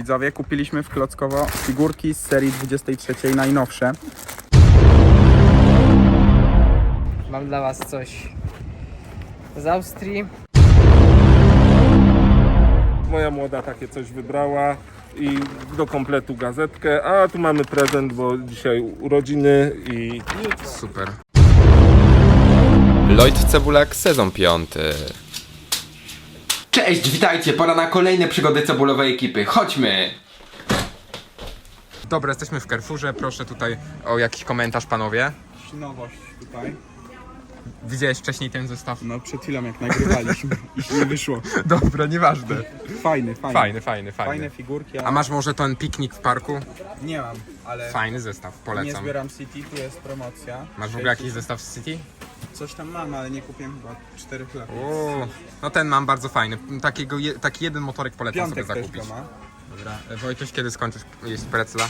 Widzowie, kupiliśmy w Klockowo figurki z serii 23 najnowsze. Mam dla was coś z Austrii. Moja młoda takie coś wybrała i do kompletu gazetkę, a tu mamy prezent, bo dzisiaj urodziny i Super. Lloyd Cebulak, sezon piąty. Cześć, witajcie, pora na kolejne przygody cebulowej ekipy. Chodźmy! Dobra, jesteśmy w Carrefourze, proszę tutaj o jakiś komentarz, panowie. Nowość tutaj. Widziałeś wcześniej ten zestaw? No przed chwilą jak nagrywaliśmy i nie wyszło. Dobra, nieważne. Fajny, fajny. Fajny, fajny, Fajne fajny. figurki, A ale masz może ten piknik w parku? nie mam, ale Fajny zestaw, nie polecam. zbieram City, tu jest promocja. Masz w ogóle jakiś zestaw z City? Coś tam mam, ale nie kupiłem chyba 4 lat. Uuu, no ten mam bardzo fajny. Takiego, je, taki jeden motorek polecam Piątek sobie też go zakupić. ma. Dobra, e, Wojtuś, kiedy skończysz jeść precla?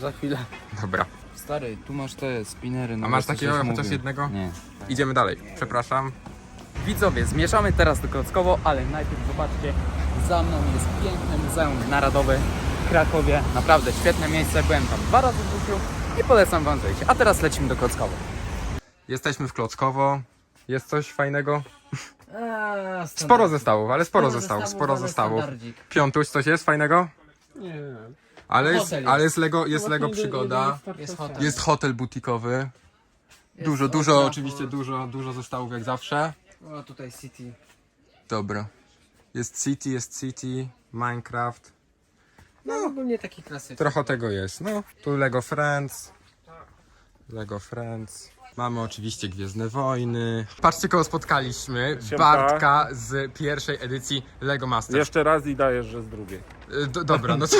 Za chwilę. Dobra. Stary, tu masz te spinery. No A masz takiego coś chociaż mówił. jednego? Nie. Idziemy dalej. Przepraszam. Widzowie, zmierzamy teraz do Klockowo, ale najpierw zobaczcie, za mną jest piękne Muzeum Narodowe w Krakowie. Naprawdę świetne miejsce, byłem tam dwa razy w życiu i polecam wam wejść. A teraz lecimy do Klockowo. Jesteśmy w Klockowo. Jest coś fajnego? Eee, Sporo zestawów, ale sporo zestawów, sporo zestawów. Piątuś, coś jest fajnego? Nie. Ale jest, Hotel jest. ale jest Lego, jest Lego przygoda. Jest hotel. Jest hotel butikowy. Dużo, dużo, oczywiście dużo, dużo zestawów jak zawsze. O, tutaj City. Dobra. Jest City, jest City, Minecraft. No, ogólnie taki klasyczny. Trochę tego jest. No, tu Lego Friends. Lego Friends. Mamy oczywiście Gwiezdne Wojny. Patrzcie, kogo spotkaliśmy. Siemka. Bartka z pierwszej edycji Lego Masters. jeszcze raz i dajesz, że z drugiej. Y, Do, dobra, no to...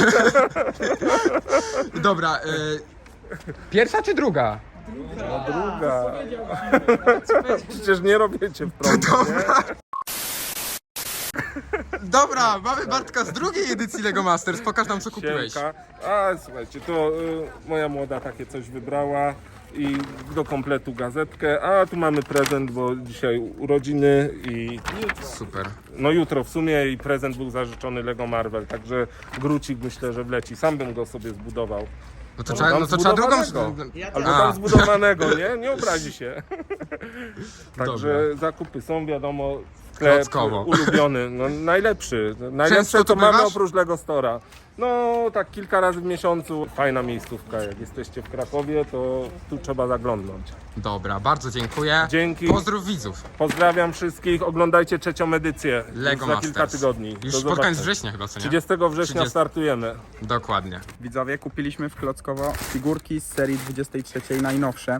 Dobra, y... Pierwsza czy druga? Druga. Przecież nie robię cię w prąd, nie? Dobra, mamy Bartka z drugiej edycji Lego Masters. Pokaż nam, co kupiłeś. Siemka. A słuchajcie, to y, moja młoda takie coś wybrała i do kompletu gazetkę, a tu mamy prezent, bo dzisiaj urodziny i Super. no jutro w sumie i prezent był zażyczony Lego Marvel, także grucik myślę, że wleci. Sam bym go sobie zbudował. No to trzeba, tam no to trzeba drugą... zbudowanego. Albo A. tam zbudowanego, nie? Nie obrazi się. Także Dobra. zakupy są, wiadomo, sklep Klockowo. ulubiony, no najlepszy. Najlepsze Często co mamy bywasz? oprócz Lego Stora. No tak kilka razy w miesiącu. Fajna miejscówka, jak jesteście w Krakowie, to tu trzeba zaglądnąć. Dobra, bardzo dziękuję. Dzięki. Pozdrów widzów. Pozdrawiam wszystkich, oglądajcie trzecią edycję Lego za Masters. kilka tygodni. Już pod koniec zobaczenia. września chyba, co nie? 30 września 30. startujemy. Dokładnie. Widzowie, kupiliśmy w Klockowo figurki z serii 23 najnowsze.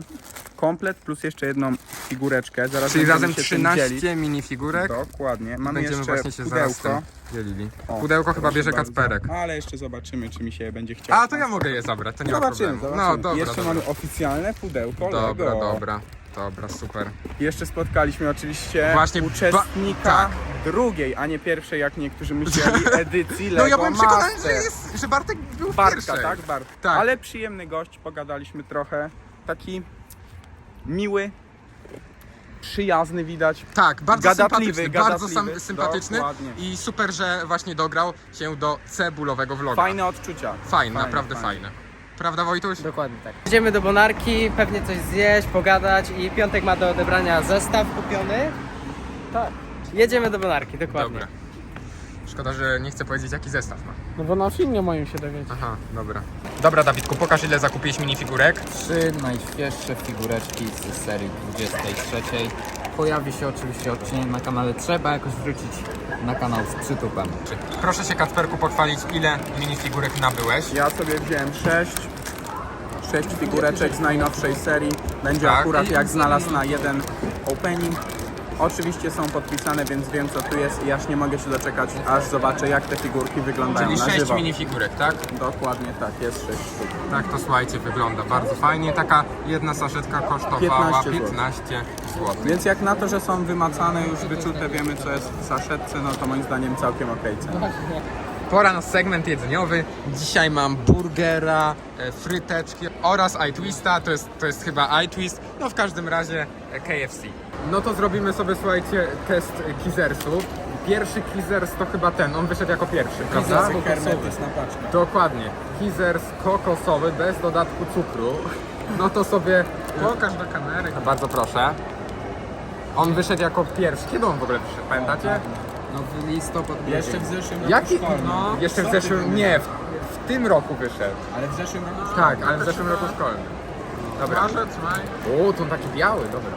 Komplet plus jeszcze jedną figureczkę. Zaraz Czyli będziemy razem się tym dzielić. 13 minifigurek. Dokładnie. Mamy Będziemy jeszcze właśnie się zaraz pudełko. tym dzielili. O, Pudełko chyba proszę bierze bardzo. Kacperek. Ale jeszcze zobaczymy, czy mi się będzie chciało. A, to ja mogę je zabrać, to nie ma Zobaczymy, problemu. zobaczymy. No, dobra, jeszcze dobra. mamy oficjalne pudełko Dobra, Lego. dobra. Dobra, super. Jeszcze spotkaliśmy oczywiście Właśnie uczestnika tak. drugiej, a nie pierwszej, jak niektórzy myśleli, edycji Lego No ja byłem przekonany, Master. że, jest, że Bartek był w Bartka, pierwszej. tak? Bart. Tak. Ale przyjemny gość, pogadaliśmy trochę. Taki miły, przyjazny widać. Tak, bardzo Gadatliwy, sympatyczny, bardzo gadatliwy. sam, sympatyczny Dokładnie. i super, że właśnie dograł się do cebulowego vloga. Fajne odczucia. Fajne, naprawdę fajne. Prawda Wojtuś? Dokładnie tak. Idziemy do Bonarki, pewnie coś zjeść, pogadać i piątek ma do odebrania zestaw kupiony. Tak. Jedziemy do Bonarki, dokładnie. Dobra. Szkoda, że nie chcę powiedzieć jaki zestaw ma. No bo na filmie moim się dowiedzieć. Aha, dobra. Dobra Dawidku, pokaż ile zakupiłeś minifigurek. Trzy najświeższe figureczki z serii 23. Pojawi się oczywiście odcinek na kanale. Trzeba jakoś wrócić na kanał z przytupem. Proszę się Kacperku pochwalić ile minifigurek nabyłeś. Ja sobie wziąłem sześć. Sześć figureczek z najnowszej serii. Będzie Tak. akurat jak znalazł na jeden opening. Oczywiście są podpisane, więc wiem co tu jest i aż nie mogę się doczekać, aż zobaczę jak te figurki wyglądają Czyli na 6 żywo. minifigurek, tak? Dokładnie tak, jest sześć sztuk. Tak to słuchajcie, wygląda bardzo fajnie. Taka jedna saszetka kosztowała 15 15 zł. zł. Więc jak na to, że są wymacane, już wyczute, wiemy co jest w saszetce, no to moim zdaniem całkiem okej cena. Pora na segment jedzeniowy. Dzisiaj mam burgera, e, fryteczki oraz iTwista. To jest, to jest chyba iTwist. No w każdym razie e, KFC. No to zrobimy sobie, słuchajcie, test kizersów. pierwszy Kizers to chyba ten, on wyszedł jako pierwszy, prawda? Hermetys na paczkę. Dokładnie. Kizers kokosowy bez dodatku cukru. No to sobie... Pokaż do kamery. Bardzo proszę. On wyszedł jako pierwszy. Kiedy on w ogóle wyszedł, pamiętacie? No w listopad Jeszcze w zeszłym roku Jaki? szkolnym. No, jeszcze w Co ty zeszłym... Nie, w tym roku wyszedł. Ale w zeszłym roku Tak, ale w zeszłym roku szkolnym. Dobra. O, to on taki biały, dobra.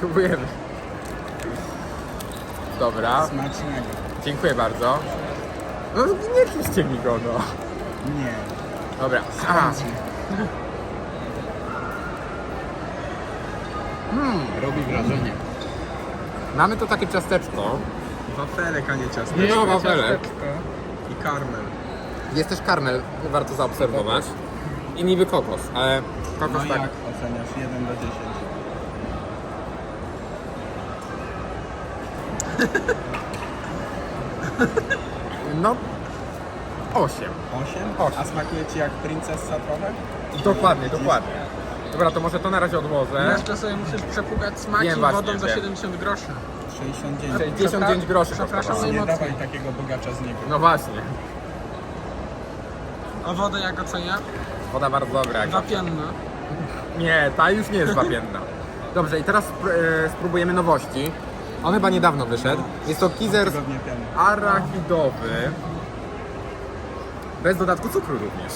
Próbujemy. Dobra, smacznego. dziękuję bardzo. No nie kiszcie mi go, no. Nie. Dobra. Aha. Robi wrażenie. Mamy tu takie ciasteczko. Wafelek, a nie ciasto. No, wafelek. I karmel. Jest też karmel, warto zaobserwować. I niby kokos, ale No kokos i tak. jak oceniasz 1 do 10? No, 8. 8? A smakuje Ci jak princessa trochę? Dokładnie, dokładnie. Dobra, to może to na razie odłożę. Jeszcze sobie musisz przepłukać smaki Wiem właśnie, wodą za wiem. 70 groszy. 69. 69 groszy Przepraszam kosztowało. Nie dawaj takiego bogacza z niego. No właśnie. A wodę jak ocenia? Woda bardzo dobra. jak Wapienna. Nie, ta już nie jest wapienna. Dobrze, i teraz spr- e, spróbujemy nowości. On chyba niedawno wyszedł. Jest to Tygodnie temu. arachidowy. Bez dodatku cukru również.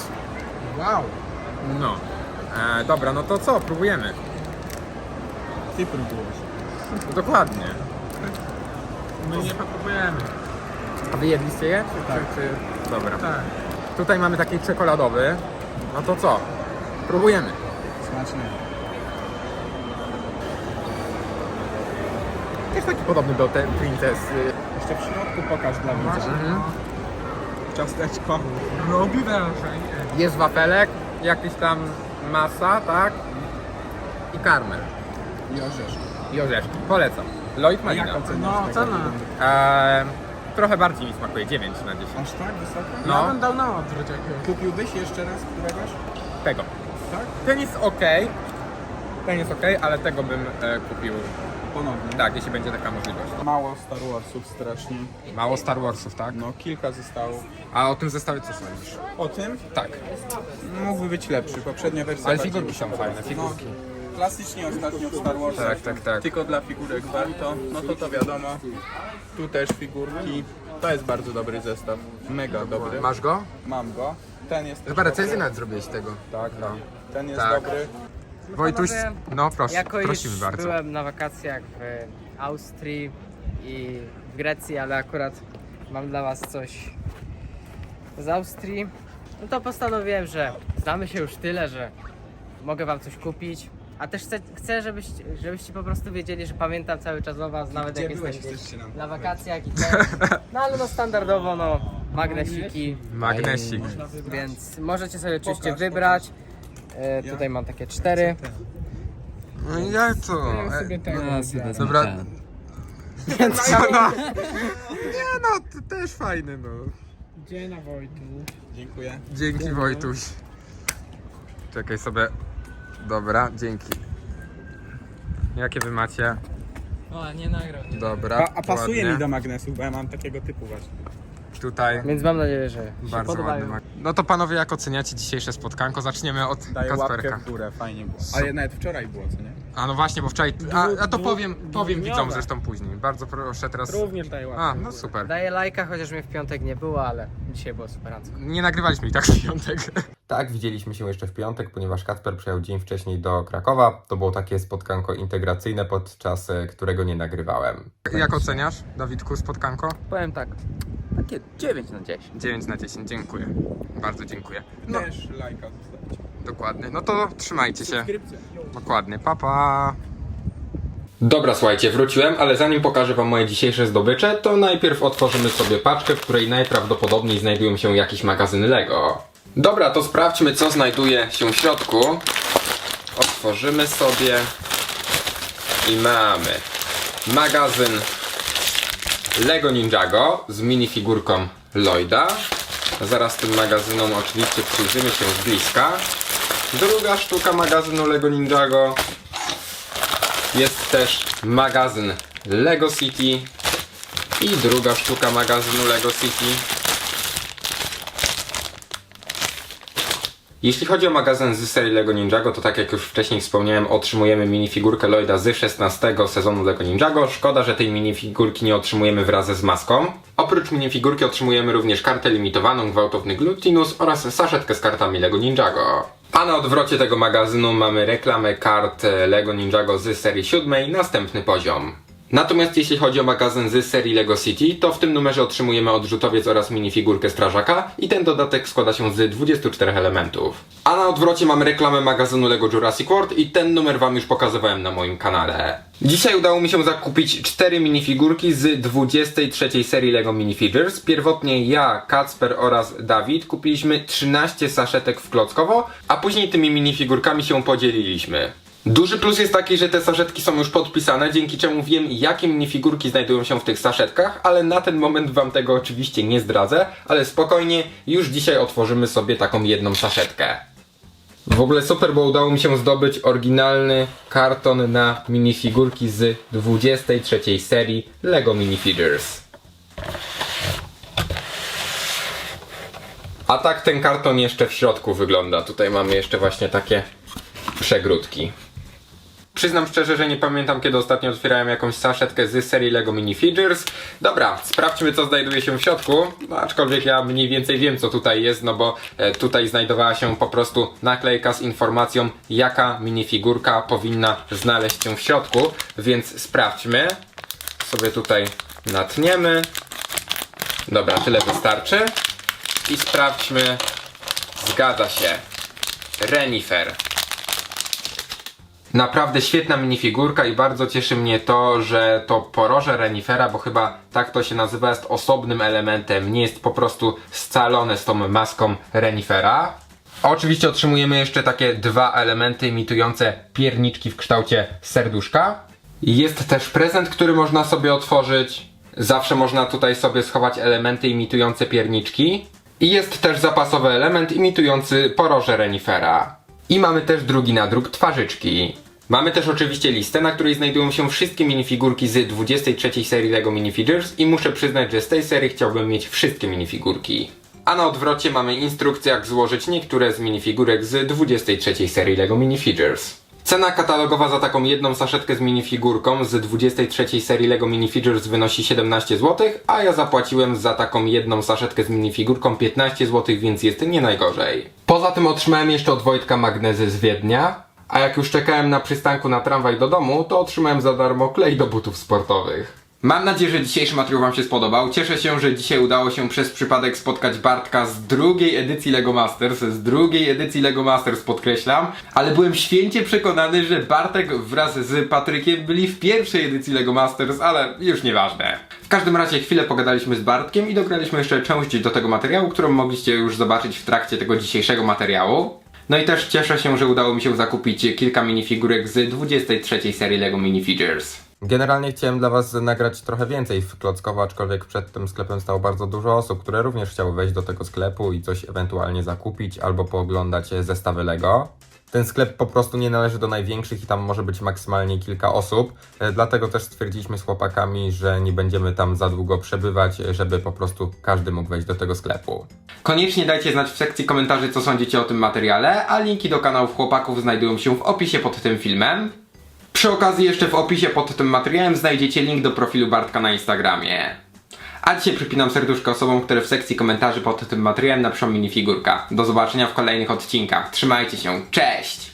Wow. No. E, dobra, no to co? Próbujemy. Ty próbujesz. No, dokładnie. My nie popróbujemy. A wy jedliście je? Czy, Tak. Czy, czy... Dobra. Tak. Tutaj mamy taki czekoladowy. No to co? Próbujemy. Smacznego. Jest taki podobny do tej princesy. Jeszcze w środku pokaż dla widzów. Mhm. Ciasteczko. Robi wrażenie. Jest wafelek, jakiś tam masa, tak? I karmel. I orzeszki. I orzeszki. Polecam. Lloyd Malina. No, cena. Eee, trochę bardziej mi smakuje, 9 na 10. Aż tak wysoko? No. Ja bym dał na odwrót jakiegoś. Kupiłbyś jeszcze raz któregoś? Tego. Tak? Ten jest ok. Ten jest ok, ale tego bym e, kupił. Ponownie. Tak, jeśli będzie taka możliwość. Mało Star Warsów strasznie. Mało Star Warsów, tak? No, kilka zostało. A o tym zestawie co sądzisz? O tym? Tak. Mógłby być lepszy. Poprzednia wersja Ale bardziej figurki są fajne, figurki. No, klasycznie ostatnio w Star Warsach. Tak, tak, tak. Tylko dla figurek warto. No to to wiadomo. Tu też figurki. To jest bardzo dobry zestaw. Mega dobry. Masz go? Mam go. Ten jest też Chyba dobry. recenzję nawet zrobiłeś tego. Tak, no. Ten jest Tak. dobry. Wojtuś, Panowie, no proszę, Jako prosimy już bardzo. byłem na wakacjach w Austrii i w Grecji, ale akurat mam dla Was coś z Austrii, no to postanowiłem, że znamy się już tyle, że mogę Wam coś kupić. A też chcę, chcę żebyście, żebyście po prostu wiedzieli, że pamiętam cały czas o Was, nawet Gdzie jak byłeś? jestem Chcesz gdzieś się nam na wakacjach i ten. No ale no standardowo no magnesiki. Magnesik. Więc możecie sobie oczywiście wybrać. E, tutaj mam takie cztery. No i jak to? Sobie tego. Ja sobie wezmę Dobra. ten. No, no. Nie no, to też fajny no. Gdzie na Wojtu? Dziękuję. Dzięki Wojtuś. Czekaj sobie. Dobra, dzięki. Jakie wy macie? O, nie nagrał. Dobra. A, a pasuje ładnie. mi do magnesów, bo ja mam takiego typu właśnie. Tutaj Więc mam nadzieję, że się bardzo podobają. ładny. mag- No to panowie, jak oceniacie dzisiejsze spotkanko? Zaczniemy od Daję łapkę Kasperka. w górę, fajnie było. Ale nawet wczoraj było, co nie? A no właśnie, bo wczoraj. A, a to powiem, powiem widzom zresztą później. Bardzo proszę teraz. Również daj łapkę. A, no super. Daję lajka, chociaż mnie w piątek nie było, ale dzisiaj było superancko. Nie nagrywaliśmy i tak w piątek. Tak, widzieliśmy się jeszcze w piątek, ponieważ Kacper przyjechał dzień wcześniej do Krakowa. To było takie spotkanko integracyjne, podczas e, którego nie nagrywałem. Jak oceniasz, Dawidku, spotkanko? Powiem tak, takie 9 na 10. 9 na 10, dziękuję. Bardzo dziękuję. No, Też lajka zostawić. dokładnie. No to trzymajcie się. Dokładnie, papa. Pa. Dobra, słuchajcie, wróciłem, ale zanim pokażę wam moje dzisiejsze zdobycze, to najpierw otworzymy sobie paczkę, w której najprawdopodobniej znajdują się jakieś magazyny Lego. Dobra, to sprawdźmy, co znajduje się w środku. Otworzymy sobie i mamy magazyn Lego Ninjago z minifigurką Lloyda. Zaraz tym magazynom oczywiście przyjrzymy się z bliska. Druga sztuka magazynu Lego Ninjago jest też magazyn Lego City I druga sztuka magazynu Lego City. Jeśli chodzi o magazyn z serii LEGO Ninjago, to tak jak już wcześniej wspomniałem, otrzymujemy minifigurkę Lloyda z 16 sezonu LEGO Ninjago. Szkoda, że tej minifigurki nie otrzymujemy wraz z maską. Oprócz minifigurki otrzymujemy również kartę limitowaną Gwałtowny Glutinus oraz saszetkę z kartami LEGO Ninjago. A na odwrocie tego magazynu mamy reklamę kart LEGO Ninjago z serii 7, następny poziom. Natomiast jeśli chodzi o magazyn z serii LEGO City, to w tym numerze otrzymujemy odrzutowiec oraz minifigurkę strażaka i ten dodatek składa się z 24 elementów. A na odwrocie mamy reklamę magazynu LEGO Jurassic World i ten numer wam już pokazywałem na moim kanale. Dzisiaj udało mi się zakupić 4 minifigurki z 23 serii LEGO Minifigures. Pierwotnie ja, Kacper oraz Dawid kupiliśmy 13 saszetek w klockowo, a później tymi minifigurkami się podzieliliśmy. Duży plus jest taki, że te saszetki są już podpisane, dzięki czemu wiem jakie minifigurki znajdują się w tych saszetkach, ale na ten moment wam tego oczywiście nie zdradzę, ale spokojnie, już dzisiaj otworzymy sobie taką jedną saszetkę. W ogóle super, bo udało mi się zdobyć oryginalny karton na minifigurki z 23 serii LEGO Minifigures. A tak ten karton jeszcze w środku wygląda. Tutaj mamy jeszcze właśnie takie przegródki. Przyznam szczerze, że nie pamiętam kiedy ostatnio otwierałem jakąś saszetkę z serii LEGO Minifigures. Dobra, sprawdźmy co znajduje się w środku. No, aczkolwiek ja mniej więcej wiem co tutaj jest, no bo e, tutaj znajdowała się po prostu naklejka z informacją jaka minifigurka powinna znaleźć się w środku. Więc sprawdźmy. Sobie tutaj natniemy. Dobra, tyle wystarczy. I sprawdźmy. Zgadza się. Renifer. Naprawdę świetna minifigurka i bardzo cieszy mnie to, że to poroże renifera, bo chyba tak to się nazywa, jest osobnym elementem, nie jest po prostu scalone z tą maską renifera. Oczywiście otrzymujemy jeszcze takie dwa elementy imitujące pierniczki w kształcie serduszka. Jest też prezent, który można sobie otworzyć. Zawsze można tutaj sobie schować elementy imitujące pierniczki. I jest też zapasowy element imitujący poroże renifera. I mamy też drugi nadruk twarzyczki. Mamy też oczywiście listę, na której znajdują się wszystkie minifigurki z 23 serii LEGO Minifigures i muszę przyznać, że z tej serii chciałbym mieć wszystkie minifigurki. A na odwrocie mamy instrukcję jak złożyć niektóre z minifigurek z 23 serii LEGO Minifigures. Cena katalogowa za taką jedną saszetkę z minifigurką z 23 serii LEGO Minifigures wynosi 17 zł, a ja zapłaciłem za taką jedną saszetkę z minifigurką 15 zł, więc jest nie najgorzej. Poza tym otrzymałem jeszcze od Wojtka magnezy z Wiednia, a jak już czekałem na przystanku na tramwaj do domu, to otrzymałem za darmo klej do butów sportowych. Mam nadzieję, że dzisiejszy materiał Wam się spodobał. Cieszę się, że dzisiaj udało się przez przypadek spotkać Bartka z drugiej edycji LEGO Masters, z drugiej edycji LEGO Masters podkreślam, ale byłem święcie przekonany, że Bartek wraz z Patrykiem byli w pierwszej edycji LEGO Masters, ale już nieważne. W każdym razie chwilę pogadaliśmy z Bartkiem i dograliśmy jeszcze część do tego materiału, którą mogliście już zobaczyć w trakcie tego dzisiejszego materiału. No i też cieszę się, że udało mi się zakupić kilka minifigurek z 23 serii LEGO Minifigures. Generalnie chciałem dla Was nagrać trochę więcej w Klockowo, aczkolwiek przed tym sklepem stało bardzo dużo osób, które również chciały wejść do tego sklepu i coś ewentualnie zakupić albo pooglądać zestawy Lego. Ten sklep po prostu nie należy do największych i tam może być maksymalnie kilka osób, e, dlatego też stwierdziliśmy z chłopakami, że nie będziemy tam za długo przebywać, e, żeby po prostu każdy mógł wejść do tego sklepu. Koniecznie dajcie znać w sekcji komentarzy, co sądzicie o tym materiale, a linki do kanałów chłopaków znajdują się w opisie pod tym filmem. Przy okazji jeszcze w opisie pod tym materiałem znajdziecie link do profilu Bartka na Instagramie. A dzisiaj przypinam serduszko osobom, które w sekcji komentarzy pod tym materiałem napiszą minifigurka. Do zobaczenia w kolejnych odcinkach. Trzymajcie się, cześć!